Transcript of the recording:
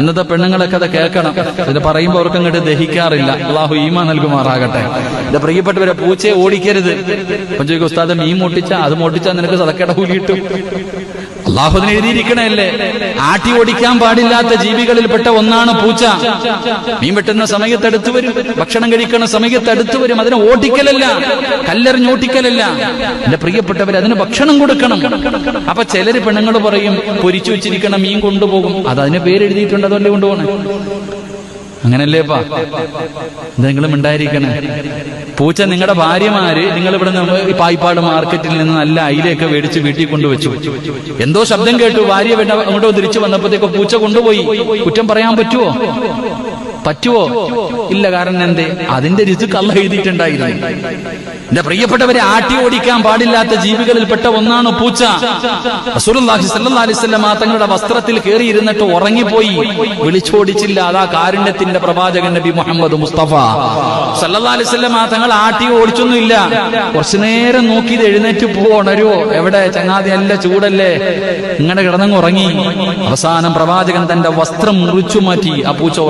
ഇന്നത്തെ പെണ്ണുങ്ങളൊക്കെ അത് കേൾക്കണം. ഇത് പറയുമ്പോൾ അവർക്ക് അങ്ങോട്ട് ദഹിക്കാറില്ല. അള്ളാഹു ഈമ നൽകുമാറാകട്ടെ. എന്റെ പ്രിയപ്പെട്ടവരെ പൂച്ചയെ ഓടിക്കരുത്. ഉസ്താദ് മീൻ മുട്ടിച്ച? അത് മുട്ടിച്ചാൽ നിനക്ക് സതക്കട കൂലി കിട്ടും? അള്ളാഹുദിന് എഴുതിയിരിക്കണല്ലേ? ആട്ടി ഓടിക്കാൻ പാടില്ലാത്ത ജീവികളിൽപ്പെട്ട ഒന്നാണ് പൂച്ച. മീൻ വെട്ടുന്ന സമയത്ത് അടുത്തു വരും. ഭക്ഷണം കഴിക്കുന്ന സമയത്ത് അടുത്തു വരും. അതിനെ ഓട്ടിക്കലല്ല കല്ലെറിഞ്ഞ് ഓട്ടിക്കലല്ല എന്റെ പ്രിയപ്പെട്ടവർ അതിന് ഭക്ഷണം കൊടുക്കണം. അപ്പൊ ചിലര് പെണ്ണുങ്ങൾ പറയും പൊരിച്ചു വെച്ചിരിക്കണം മീൻ കൊണ്ടുപോകും. അത് അതിന് പേരെഴുതിയിട്ടുണ്ട്. അതല്ലേ കൊണ്ടുപോകണേ. അങ്ങനല്ലേപ്പാ? എന്തെങ്കിലും ഉണ്ടായിരിക്കണേ പൂച്ച നിങ്ങളുടെ ഭാര്യമാര് നിങ്ങൾ ഇവിടെ ഈ പായിപ്പാട് മാർക്കറ്റിൽ നിന്ന് നല്ല അയിലയൊക്കെ മേടിച്ച് വീട്ടിൽ കൊണ്ടുവച്ചു. എന്തോ ശബ്ദം കേട്ടു. ഭാര്യ അങ്ങോട്ടോ തിരിച്ചു വന്നപ്പോഴത്തേക്ക് പൂച്ച കൊണ്ടുപോയി. കുറ്റം പറയാൻ പറ്റുമോ പറ്റുവോ? ഇല്ല കാരണം എന്തേ? അതിന്റെ രുചി കള്ള എഴുതിയിട്ടുണ്ടായിരുന്നു. എന്റെ പ്രിയപ്പെട്ടവരെ ആട്ടി ഓടിക്കാൻ പാടില്ലാത്ത ജീവികളിൽപ്പെട്ട ഒന്നാണ് പൂച്ച. അലൈഹി വസല്ലം തങ്ങളുടെ വസ്ത്രത്തിൽ കയറിയിരുന്നിട്ട് ഉറങ്ങിപ്പോയി. വിളിച്ചോടിച്ചില്ല. അതാ കാരുണ്യത്തിന്റെ പ്രവാചകൻ നബി മുഹമ്മദ് മുസ്തഫ. സല്ലാസ്വല്ല വസല്ലം തങ്ങൾ ആട്ടി ഓടിച്ചൊന്നുമില്ല. കുറച്ചു നേരം നോക്കി ഇത് എഴുന്നേറ്റ് പോ ഉണരുവോ എവിടെ? ചങ്ങാതി അല്ല ചൂടല്ലേ? ഇങ്ങനെ കിടന്നങ്ങ് ഉറങ്ങി. അവസാനം പ്രവാചകൻ തന്റെ വസ്ത്രം മുറിച്ചു മാറ്റി. ആ പൂച്ച